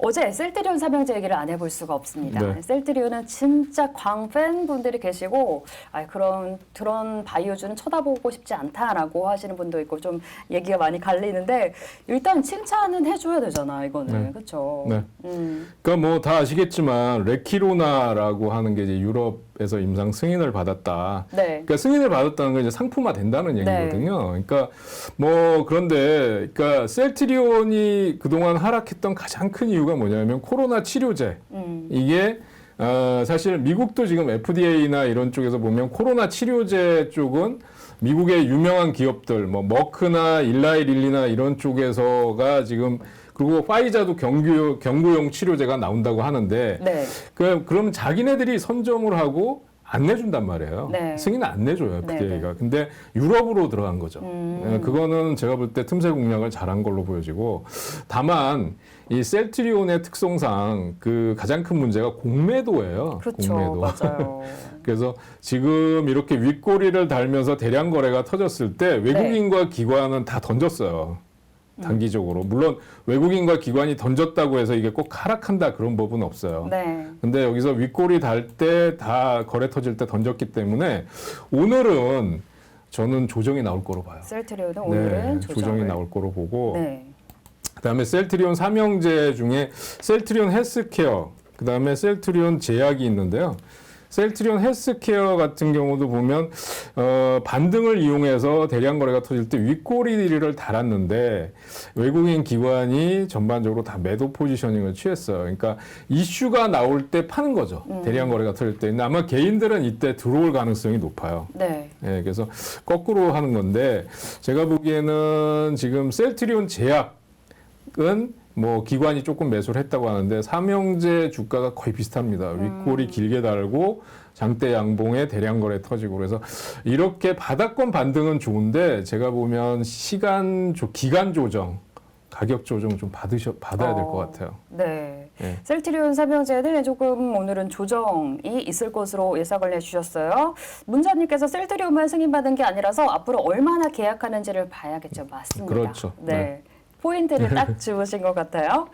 어제 셀트리온 삼형제 얘기를 안 해볼 수가 없습니다. 네. 셀트리온은 진짜 광팬 분들이 계시고 아, 그런 그런 바이오주는 쳐다보고 싶지 않다라고 하시는 분도 있고 좀 얘기가 많이 갈리는데 일단 칭찬은 해줘야 되잖아 이거는 네. 그렇죠. 네. 음, 그러니까 뭐 다 아시겠지만 레키로나라고 하는 게 이제 유럽에서 임상 승인을 받았다. 네. 그러니까 승인을 받았다는 건 이제 상품화 된다는 네. 얘기거든요. 그러니까 뭐 그런데 그러니까 셀트리온이 그동안 하락했던 가장 큰 이유가 뭐냐면 코로나 치료제 음, 이게 어, 사실 미국도 지금 FDA나 이런 쪽에서 보면 코로나 치료제 쪽은 미국의 유명한 기업들 뭐 머크나 일라이 릴리나 이런 쪽에서가 지금 그리고 파이자도 경구 경구용 치료제가 나온다고 하는데 네. 그 그러면 자기네들이 선점을 하고 안 내준단 말이에요. 네. 승인 안 내줘요 네, FDA가. 근데 유럽으로 들어간 거죠. 음. 예, 그거는 제가 볼 때 틈새 공략을 잘한 걸로 보여지고 다만 이 셀트리온의 특성상 그 가장 큰 문제가 공매도예요. 그렇죠. 공매도. 맞아요. 그래서 지금 이렇게 윗꼬리를 달면서 대량 거래가 터졌을 때 외국인과 네. 기관은 다 던졌어요. 음. 단기적으로. 물론 외국인과 기관이 던졌다고 해서 이게 꼭 하락한다 그런 법은 없어요. 네. 근데 여기서 윗꼬리 달때 다 거래 터질 때 던졌기 때문에 오늘은 저는 조정이 나올 거로 봐요. 셀트리온은 오늘은 네, 조정을. 조정이 나올 거로 보고 네. 그다음에 셀트리온 삼형제 중에 셀트리온 헬스케어, 그다음에 셀트리온 제약이 있는데요. 셀트리온 헬스케어 같은 경우도 보면 어, 반등을 이용해서 대량 거래가 터질 때 윗꼬리를 달았는데 외국인 기관이 전반적으로 다 매도 포지셔닝을 취했어요. 그러니까 이슈가 나올 때 파는 거죠. 대량 거래가 터질 때. 근데 아마 개인들은 이때 들어올 가능성이 높아요. 네. 예, 그래서 거꾸로 하는 건데 제가 보기에는 지금 셀트리온 제약은 뭐 기관이 조금 매수를 했다고 하는데 삼형제 주가가 거의 비슷합니다. 윗골이 길게 달고 장대 양봉에 대량 거래 터지고 그래서 이렇게 바닥권 반등은 좋은데 제가 보면 시간 조, 기간 조정, 가격 조정 좀 받으셔 받아야 될 것 어. 같아요. 네. 예. 셀트리온 삼형제는 조금 오늘은 조정이 있을 것으로 예상을 해주셨어요. 문자님께서 셀트리온만 승인받은 게 아니라서 앞으로 얼마나 계약하는지를 봐야겠죠. 맞습니다. 그렇죠. 네. 네. 포인트를 딱 주으신 것 같아요.